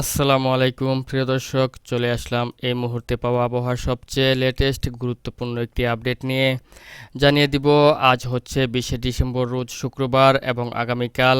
আসসালামু আলাইকুম, প্রিয় দর্শক, চলে আসলাম এই মুহূর্তে পাওয়া আবহাওয়ার সবচেয়ে লেটেস্ট গুরুত্বপূর্ণ একটি আপডেট নিয়ে। জানিয়ে দিব, আজ হচ্ছে বিশে ডিসেম্বর, রোজ শুক্রবার এবং আগামীকাল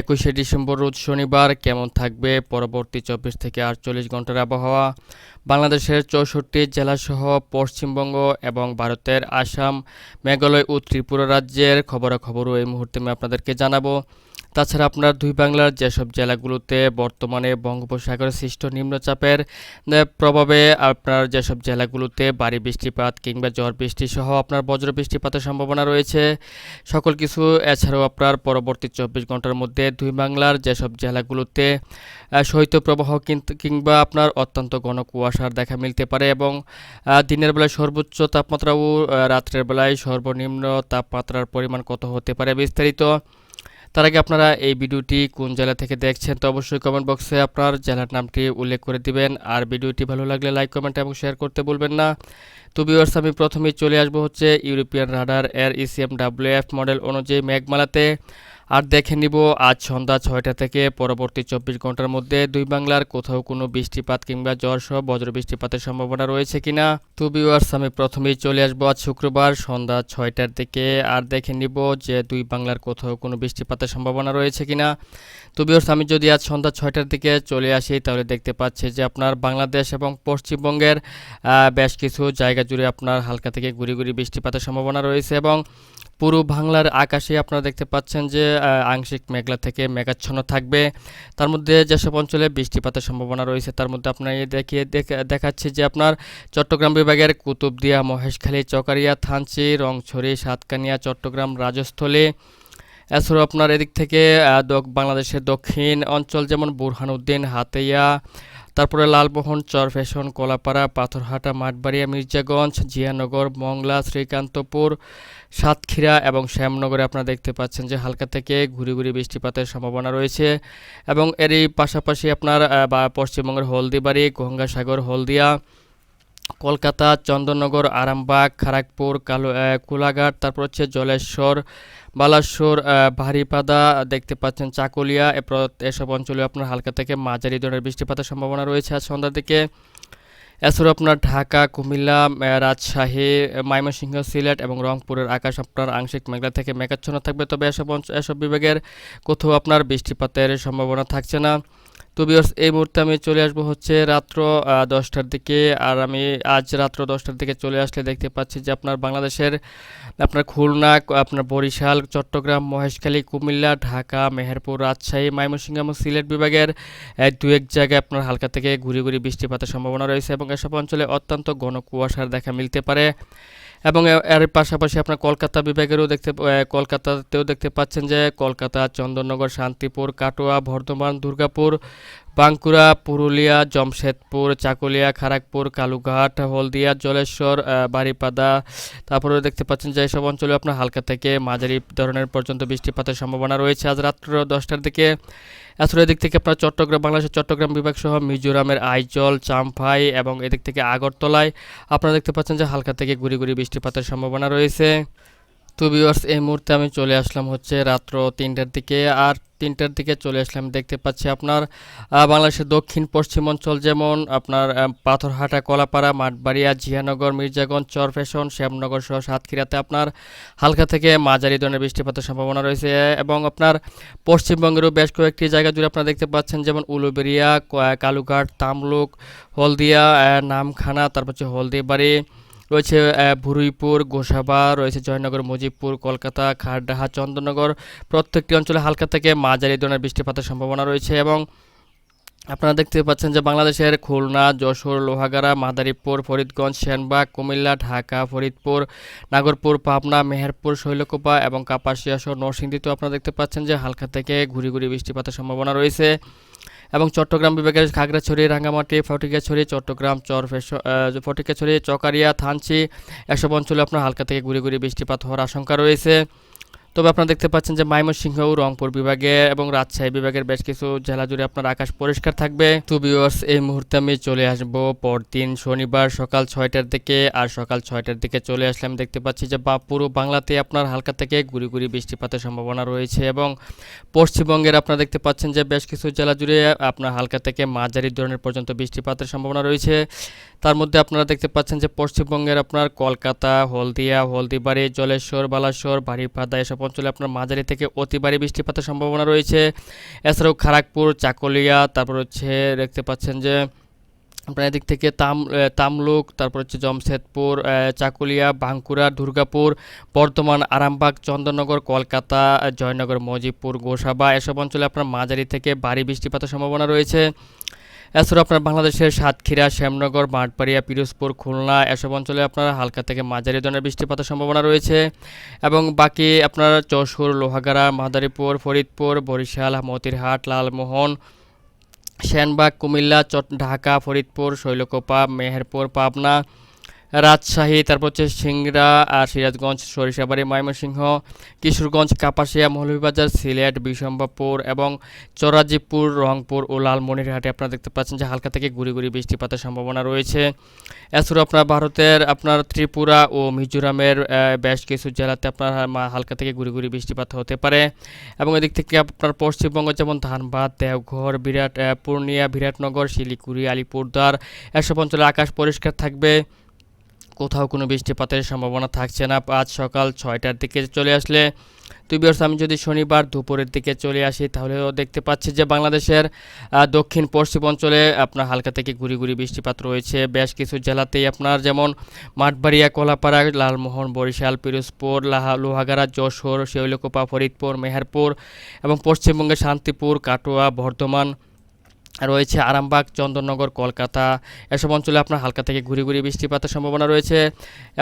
একুশে ডিসেম্বর, রোজ শনিবার। কেমন থাকবে পরবর্তী চব্বিশ থেকে আটচল্লিশ ঘণ্টার আবহাওয়া? বাংলাদেশের চৌষট্টি জেলাসহ পশ্চিমবঙ্গ এবং ভারতের আসাম, মেঘালয় ও ত্রিপুরা রাজ্যের খবরাখবরও এই মুহূর্তে আমি আপনাদেরকে জানাব। তাছাড়া আপনার দুই বাংলার যেসব জেলাগুলোতে বর্তমানে বঙ্গোপসাগরে সৃষ্ট নিম্নচাপের প্রভাবে আপনার যেসব জেলাগুলোতে ভারী বৃষ্টিপাত কিংবা ঝড় বৃষ্টি সহ আপনার বজ্র বৃষ্টিপাতের সম্ভাবনা রয়েছে। সকল কিছু এছাড়াও আপনার পরবর্তী চব্বিশ ঘণ্টার মধ্যে দুই বাংলার যেসব জেলাগুলোতে শৈত্যপ্রবাহ কিংবা আপনার অত্যন্ত ঘন কুয়াশার দেখা মিলতে পারে এবং দিনের বেলায় সর্বোচ্চ তাপমাত্রা ও রাত্রের বেলায় সর্বনিম্ন তাপমাত্রার পরিমাণ কত হতে পারে বিস্তারিত তার আগে আপনারা এই ভিডিওটি কোন জেলা থেকে দেখছেন তো অবশ্যই কমেন্ট বক্সে আপনার জেলার নামটি উল্লেখ করে দিবেন। আর ভিডিওটি ভালো লাগলে লাইক কমেন্ট এবং শেয়ার করতে বলবেন না। তো ভিউয়ার্স আমি প্রথমেই চলে আসব হচ্ছে ইউরোপিয়ান রাডার এর ইসিএম ডাব্লিউএফ মডেল অনুযায়ী মেঘমালাতে। আর দেখে নিব আজ সন্ধ্যা ছয়টা থেকে পরবর্তী চব্বিশ ঘণ্টার মধ্যে দুই বাংলার কোথাও কোনো বৃষ্টিপাত কিংবা জ্বর সহ বজ্র বৃষ্টিপাতের সম্ভাবনা রয়েছে কিনা? তো ভিউয়ার্স আমি প্রথমেই চলে আসব আজ শুক্রবার সন্ধ্যা ছয়টার দিকে আর দেখে নিব যে দুই বাংলার কোথাও কোনো বৃষ্টিপাতের সম্ভাবনা রয়েছে কিনা। তো ভিউয়ার্স আমি যদি আজ সন্ধ্যা ছয়টার দিকে চলে আসি, তাহলে দেখতে পাচ্ছি যে আপনার বাংলাদেশ এবং পশ্চিমবঙ্গের বেশ কিছু জায়গা জুড়ে আপনার হালকা থেকে গুড়ি গুড়ি বৃষ্টিপাতের সম্ভাবনা রয়েছে এবং পুরো বাংলার আকাশে আপনারা দেখতে পাচ্ছেন যে আংশিক মেঘলা থেকে মেঘাচ্ছন্ন থাকবে। তার মধ্যে যেসব অঞ্চলে বৃষ্টিপাতের সম্ভাবনা রয়েছে, তার মধ্যে আপনার দেখিয়ে দেখা- দেখাচ্ছে যে আপনার চট্টগ্রাম বিভাগের কুতুবদিয়া, মহেশখালী, চকারিয়া, থানচি, রংছড়ি, সাতকানিয়া, চট্টগ্রাম, রাজস্থলী, এছাড়াও আপনার এদিক থেকে বাংলাদেশের দক্ষিণ অঞ্চল যেমন বুরহানুদ্দিন, হাতিয়া তারপরে লালমোহন, চরফেশন, কলাপাড়া, পাথরহাটা, মাঠবাড়িয়া, মির্জাগঞ্জ, জিয়ানগর, মংলা, শ্রীকান্তপুর, সাতক্ষীরা এবং শ্যামনগরে আপনারা দেখতে পাচ্ছেন যে হালকা থেকে ঘুরি ঘুরি বৃষ্টিপাতের সম্ভাবনা রয়েছে এবং এরই পাশাপাশি আপনার বা পশ্চিমবঙ্গের হলদিবাড়ি, গঙ্গাসাগর, হলদিয়া, কলকাতা, চন্দননগর, আরামবাগ খড়গপুর কালো কোলাঘাট, তারপর হচ্ছে জলেশ্বর বালাসোর ভারীপাদা দেখতে পাচ্ছেন চাকুলিয়া এসব অঞ্চলে আপনার হালকা থেকে মাঝারি ধরনের বৃষ্টিপাতের সম্ভাবনা রয়েছে আজ সন্ধ্যার দিকে। এছাড়াও আপনার ঢাকা, কুমিল্লা রাজশাহী, ময়মনসিংহ, সিলেট এবং রংপুরের আকাশ আপনার আংশিক মেঘলা থেকে মেঘাচ্ছন্ন থাকবে। তবে এসব এসব বিভাগের কোথাও আপনার বৃষ্টিপাতের সম্ভাবনা থাকছে না। তো বিয়ার্স এই মুহূর্তে আমি চলে আসব হচ্ছে রাত্র দশটার দিকে। আর আমি আজ রাত্র দশটার দিকে চলে আসলে দেখতে পাচ্ছি যে আপনার বাংলাদেশের, আপনার খুলনা, আপনার বরিশাল, চট্টগ্রাম, মহেশখালী, কুমিল্লা, ঢাকা, মেহেরপুর, রাজশাহী, ময়মনসিংহ এবং সিলেট বিভাগের দু এক জায়গায় আপনার হালকা থেকে ঘুরি ঘুরি বৃষ্টিপাতের সম্ভাবনা রয়েছে এবং এসব অঞ্চলে অত্যন্ত ঘন কুয়াশার দেখা মিলতে পারে। এবং এর পাশাপাশি আপনার কলকাতা বিভাগেরও দেখতে কলকাতাতেও দেখতে পাচ্ছেন যে কলকাতা, চন্দননগর, শান্তিপুর, কাটোয়া, বর্ধমান, দুর্গাপুর বাঁকুড়া, পুরুলিয়া, জমশেদপুর, চাকুলিয়া খড়গপুর কালুঘাট, হলদিয়া, জলেশ্বর বারিপাদা। তারপরে দেখতে পাচ্ছেন যে এইসব অঞ্চলে আপনার হালকা থেকে মাঝারি ধরনের পর্যন্ত বৃষ্টিপাতের সম্ভাবনা রয়েছে। আজ রাত্র দশটার দিকে এছাড়া এদিক থেকে আপনার চট্টগ্রাম, বাংলাদেশের চট্টগ্রাম বিভাগ সহ মিজোরামের আইজল চাম্পাই এবং এদিক থেকে আগরতলায় আপনারা দেখতে পাচ্ছেন যে হালকা থেকে গুড়ি গুড়ি বৃষ্টিপাতের সম্ভাবনা রয়েছে। তো ভিউয়ার্স এই মুহূর্তে আমি চলে আসলাম হচ্ছে রাত্র তিনটার দিকে। আর তিনটার দিকে চলে আসলাম দেখতে পাচ্ছি আপনার বাংলাদেশের দক্ষিণ পশ্চিম অঞ্চল যেমন আপনার পাথরহাটা, কলাপাড়া, মাঠবাড়িয়া, জিয়ানগর, মির্জাগঞ্জ, চরফেশন শ্যামনগর সহ সাতক্ষীরাতে আপনার হালকা থেকে মাঝারি ধরনের বৃষ্টিপাতের সম্ভাবনা রয়েছে। এবং আপনার পশ্চিমবঙ্গেরও বেশ কয়েকটি জায়গা জুড়ে আপনারা দেখতে পাচ্ছেন, যেমন উলুবেরিয়া কালুঘাট, তামলুক, হলদিয়া নামখানা, তারপর হচ্ছে হলদিবাড়ি রয়েছে ভুরুইপুর, গোসাবা, রয়েছে জয়নগর, মুজিবপুর, কলকাতা, খারডাহা, চন্দননগর। প্রত্যেকটি অঞ্চলে হালকা থেকে মাঝারি ধরনের বৃষ্টিপাতের সম্ভাবনা রয়েছে এবং আপনারা দেখতে পাচ্ছেন যে বাংলাদেশের খুলনা, যশোর, লোহাগাড়া, মাদারীপুর, ফরিদগঞ্জ, সেনবাগ, কুমিল্লা, ঢাকা, ফরিদপুর, নাগরপুর, পাবনা, মেহেরপুর, শৈলকোপা এবং কাপাসিয়া সহ নরসিংদীতেও আপনারা দেখতে পাচ্ছেন যে হালকা থেকে ঘুরি ঘুরি বৃষ্টিপাতের সম্ভাবনা রয়েছে। এবং চট্টগ্রাম বিভাগের খাগড়াছড়ি, রাঙ্গামাটি, ফটিকাছড়ি, চট্টগ্রাম চর ফটিকাছড়ি, চকারিয়া, থানচি, এসব অঞ্চলে আপনার হালকা থেকে ঘুরে ঘুরে বৃষ্টিপাত হওয়ার আশঙ্কা রয়েছে। তবে আপনারা দেখতে পাচ্ছেন যে ময়মনসিংহ, রংপুর বিভাগে এবং রাজশাহী বিভাগের বেশ কিছু জেলা জুড়ে আপনার আকাশ পরিষ্কার থাকবে। তো ভিউয়ার্স এই মুহূর্তে আমি চলে আসব পরদিন শনিবার সকাল ছয়টার দিকে আর সকাল ছয়টার দিকে চলে আসলাম দেখতে পাচ্ছি যে বা পুরো বাংলাতে আপনার হালকা থেকে গুড়ি গুড়ি বৃষ্টিপাতের সম্ভাবনা রয়েছে এবং পশ্চিমবঙ্গের আপনারা দেখতে পাচ্ছেন যে বেশ কিছু জেলা জুড়ে আপনার হালকা থেকে মাঝারি ধরনের পর্যন্ত বৃষ্টিপাতের সম্ভাবনা রয়েছে। তার মধ্যে আপনারা দেখতে পাচ্ছেন যে পশ্চিমবঙ্গের আপনার কলকাতা, হলদিয়া, হলদিবাড়ি, জলেশ্বর, বালাসর বাড়িপাদা এসব অঞ্চলে আপনার মাঝারি থেকে অতি ভারী বৃষ্টিপাতের সম্ভাবনা রয়েছে। এছাড়াও খড়গপুর চাকুলিয়া, তারপর হচ্ছে দেখতে পাচ্ছেন যে আপনার এদিক থেকে তাম তামলুক, তারপর হচ্ছে জমশেদপুর চাকুলিয়া, বাঁকুড়া, দুর্গাপুর, বর্ধমান, আরামবাগ, চন্দননগর, কলকাতা জয়নগর, মজিবপুর, গোসাবা এসব অঞ্চলে আপনার মাঝারি থেকে ভারী বৃষ্টিপাতের সম্ভাবনা রয়েছে। এছাড়াও আপনার বাংলাদেশের সাতক্ষীরা, শ্যামনগর মাঠপাড়িয়া পিরোজপুর, খুলনা, এসব অঞ্চলে আপনার হালকা থেকে মাঝারি ধরনের বৃষ্টিপাতের সম্ভাবনা রয়েছে। এবং বাকি আপনার যশোর, লোহাগাড়া, মাদারীপুর, ফরিদপুর, বরিশাল, মতিরহাট, লালমোহন, সেনবাগ, কুমিল্লা, চট, ঢাকা, ফরিদপুর, শৈলকোপা, মেহেরপুর, পাবনা রাজশাহী, তারপর হচ্ছে সিংড়া আর সিরাজগঞ্জ, সরিষাবাড়ি, ময়মনসিংহ, কিশোরগঞ্জ, কাপাসিয়া, মৌলভীবাজার, সিলেট বিশম্বাপুর এবং চরাজিপুর রংপুর ও লালমনিরহাটে আপনারা দেখতে পাচ্ছেন যে হালকা থেকে গুড়ি গুড়ি বৃষ্টিপাতের সম্ভাবনা রয়েছে। এছাড়াও আপনার ভারতের, আপনার ত্রিপুরা ও মিজোরামের বেশ কিছু জেলাতে আপনার হালকা থেকে গুড়ি গুড়ি বৃষ্টিপাত হতে পারে। এবং এদিক থেকে আপনার পশ্চিমবঙ্গ যেমন ধানবাদ, দেওঘর, বিরাট পূর্ণিয়া, বিরাটনগর, শিলিগুড়ি আলিপুরদার এসব অঞ্চলে আকাশ পরিষ্কার থাকবে। কোথাও কোনো বৃষ্টিপাতের সম্ভাবনা থাকছে না। আজ সকাল ছয়টার দিকে চলে আসলে তুই বিয়ার্স আমি যদি শনিবার দুপুরের দিকে চলে আসি, তাহলেও দেখতে পাচ্ছি যে বাংলাদেশের দক্ষিণ পশ্চিম অঞ্চলে আপনার হালকা থেকে গুড়ি গুড়ি বৃষ্টিপাত রয়েছে। বেশ কিছু জেলাতেই আপনার যেমন মাঠবাড়িয়া, কলাপাড়া, লালমোহন, বরিশাল, পিরোজপুর, লাহা, লোহাগাড়া, যশোর, শৈলকুপা, ফরিদপুর, মেহেরপুর এবং পশ্চিমবঙ্গের শান্তিপুর, কাটোয়া, বর্ধমান রয়েছে আরামবাগ, চন্দননগর, কলকাতা। এসব অঞ্চলে আপনার হালকা থেকে ঘুরে ঘুরে বৃষ্টিপাতের সম্ভাবনা রয়েছে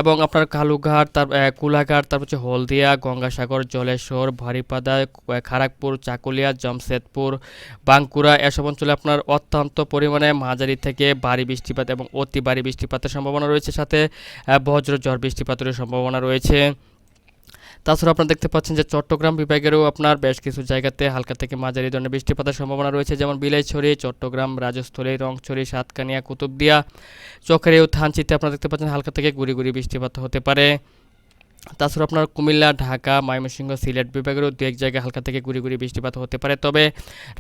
এবং আপনার কালুঘাট, তার কুলাঘাট, তারপর হচ্ছে হলদিয়া, গঙ্গাসাগর, জলেশ্বর, ভারিপাদা খড়গপুর চাকুলিয়া, জমশেদপুর, বাঁকুড়া এসব অঞ্চলে আপনার অত্যন্ত পরিমাণে মাঝারি থেকে ভারী বৃষ্টিপাত এবং অতি ভারী বৃষ্টিপাতের সম্ভাবনা রয়েছে সাথে বজ্র ঝড় বৃষ্টিপাতের সম্ভাবনা রয়েছে। তাছাড়া আপনারা দেখতে পাচ্ছেন যে চট্টগ্রাম বিভাগেরও আপনার বেশ কিছু জায়গাতে হালকা থেকে মাঝারি ধরনের বৃষ্টিপাতের সম্ভাবনা রয়েছে, যেমন বিলাইছড়ি, চট্টগ্রাম, রাজস্থলী, রংছড়ি, সাতকানিয়া, কুতুবদিয়া চোখের ও থানচিতে আপনারা দেখতে পাচ্ছেন হালকা থেকে গুড়ি গুড়ি বৃষ্টিপাত হতে পারে। তাছাড়া আপনার কুমিল্লা, ঢাকা, ময়মনসিংহ, সিলেট বিভাগেরও দু এক জায়গায় হালকা থেকে গুড়ি গুড়ি বৃষ্টিপাত হতে পারে। তবে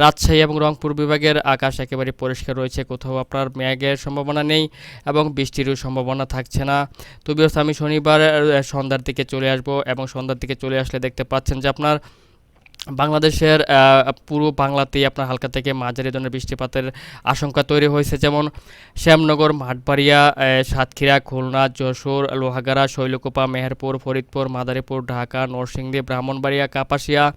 রাজশাহী এবং রংপুর বিভাগের আকাশ একেবারে পরিষ্কার রয়েছে, কোথাও আপনার মেঘের সম্ভাবনা নেই এবং বৃষ্টিরও সম্ভাবনা থাকছে না। তো বিয়স আমি শনিবার সন্ধ্যার দিকে চলে আসব এবং সন্ধ্যার দিকে চলে আসলে দেখতে পাচ্ছেন যে আপনার বাংলাদেশের পুরো বাংলাতেই আপনার হালকা থেকে মাঝারি ধরনের বৃষ্টিপাতের আশঙ্কা তৈরি হয়েছে, যেমন শ্যামনগর, মাঠবাড়িয়া সাতক্ষীরা, খুলনা, যশোর, লোহাগাড়া, শৈলকোপা, মেহেরপুর, ফরিদপুর, মাদারীপুর, ঢাকা, নরসিংদী, ব্রাহ্মণবাড়িয়া, কাপাসিয়া,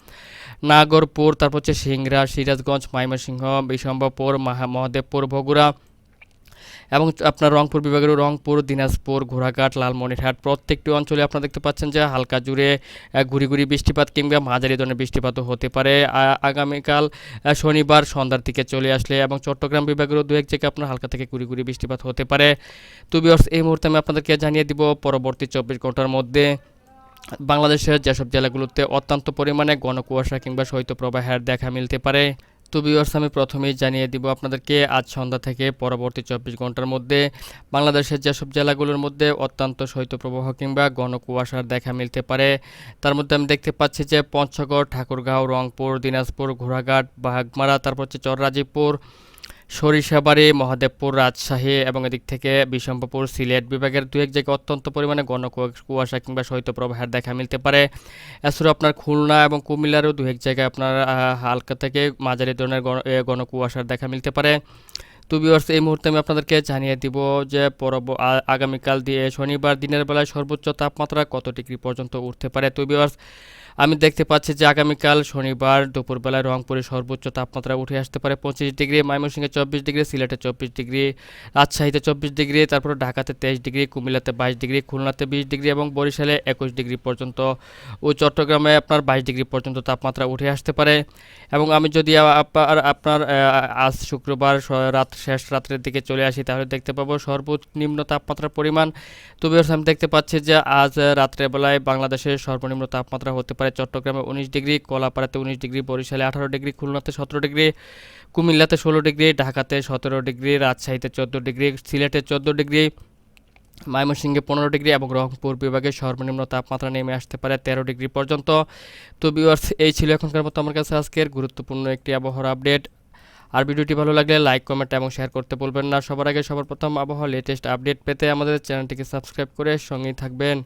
নাগরপুর, তারপর হচ্ছে সিংড়া সিরাজগঞ্জ, ময়মনসিংহ বিশম্বপুর মাহা- মহদেবপুর, বগুড়া এবং আপনার রংপুর বিভাগের রংপুর, দিনাজপুর, ঘোড়াঘাট, লালমনিরহাট প্রত্যেকটি অঞ্চলে আপনারা দেখতে পাচ্ছেন যে হালকা জুড়ে গুড়ি গুড়ি বৃষ্টিপাত কিংবা মাঝারি ধরনের বৃষ্টিপাতও হতে পারে। আগামীকাল শনিবার সন্ধ্যার দিকে চলে আসলে এবং চট্টগ্রাম বিভাগেরও দু এক জায়গায় আপনার হালকা থেকে ঘুরি ঘুরি বৃষ্টিপাত হতে পারে। তো বিয়ার্স এই মুহূর্তে আমি আপনাদেরকে জানিয়ে দিব পরবর্তী চব্বিশ ঘণ্টার মধ্যে বাংলাদেশের যেসব জেলাগুলোতে অত্যন্ত পরিমাণে ঘন কুয়াশা কিংবা শৈত্যপ্রবাহের দেখা মিলতে পারে। তো ভিউয়ার্স আমি প্রথমেই জানিয়ে দিব আপনাদেরকে আজ সন্ধ্যা থেকে পরবর্তী চব্বিশ ঘণ্টার মধ্যে বাংলাদেশের যেসব জেলাগুলোর মধ্যে অত্যন্ত শৈত্যপ্রবাহ কিংবা ঘন কুয়াশার দেখা মিলতে পারে, তার মধ্যে আমি দেখতে পাচ্ছি যে পঞ্চগড়, ঠাকুরগাঁও, রংপুর, দিনাজপুর, ঘোড়াঘাট, বাঘমারা, তারপর হচ্ছে চররাজীপুর সরিষাবাড়ি মহাদেবপুর রাজশাহী এবং এদিক থেকে বিশম্বপুর সিলেট বিভাগের দু এক জায়গায় অত্যন্ত পরিমাণে ঘন কুয়াশা কিংবা শৈত্যপ্রবাহের দেখা মিলতে পারে। এছাড়াও আপনার খুলনা এবং কুমিল্লারও দু এক জায়গায় আপনার হালকা থেকে মাঝারি ধরনের ঘন- কুয়াশার দেখা মিলতে পারে। তো ভিউয়ার্স এই মুহূর্তে আমি আপনাদেরকে জানিয়ে দিব যে পরব আগামীকাল দিয়ে শনিবার দিনের বেলায় সর্বোচ্চ তাপমাত্রা কত ডিগ্রি পর্যন্ত উঠতে পারে? তো ভিউয়ার্স আমি দেখতে পাচ্ছি যে আগামীকাল শনিবার দুপুরবেলায় রংপুরে সর্বোচ্চ তাপমাত্রা উঠে আসতে পারে পঁচিশ ডিগ্রি, ময়মনসিংহে চব্বিশ ডিগ্রি, সিলেটে চব্বিশ ডিগ্রি, রাজশাহীতে চব্বিশ ডিগ্রি, তারপর ঢাকাতে তেইশ ডিগ্রি, কুমিল্লাতে বাইশ ডিগ্রি, খুলনাতে বিশ ডিগ্রি এবং বরিশালে একুশ ডিগ্রি পর্যন্ত ও চট্টগ্রামে আপনার বাইশ ডিগ্রি পর্যন্ত তাপমাত্রা উঠে আসতে পারে। এবং আমি যদি আপনার আপনার আজ শুক্রবার রাত শেষ রাত্রের দিকে চলে আসি, তাহলে দেখতে পাবো সর্বনিম্ন তাপমাত্রার পরিমাণ। তো বিয়ার্স আমি দেখতে পাচ্ছি যে আজ রাত্রেবেলায় বাংলাদেশের সর্বনিম্ন তাপমাত্রা হতে পারে পারে চট্টগ্রামে উনিশ ডিগ্রি, কলাপাড়াতে উনিশ ডিগ্রি, বরিশালে আঠারো ডিগ্রি, খুলনাতে সতেরো ডিগ্রি, কুমিল্লাতে ষোলো ডিগ্রি, ঢাকাতে সতেরো ডিগ্রি, রাজশাহীতে চোদ্দ ডিগ্রি, সিলেটে চোদ্দ ডিগ্রি, ময়মনসিংহে পনেরো ডিগ্রি এবং রংপুর বিভাগে সর্বনিম্ন তাপমাত্রা নেমে আসতে পারে তেরো ডিগ্রি পর্যন্ত। তো ভিউয়ার্স এই ছিল এখনকার মতো আমার কাছে আজকের গুরুত্বপূর্ণ একটি আবহাওয়ার আপডেট। আর ভিডিওটি ভালো লাগলে লাইক, কমেন্ট এবং শেয়ার করতে বলবেন না। সবার আগে সবার প্রথম আবহাওয়া লেটেস্ট আপডেট পেতে আমাদের চ্যানেলটিকে সাবস্ক্রাইব করে সঙ্গেই থাকবেন।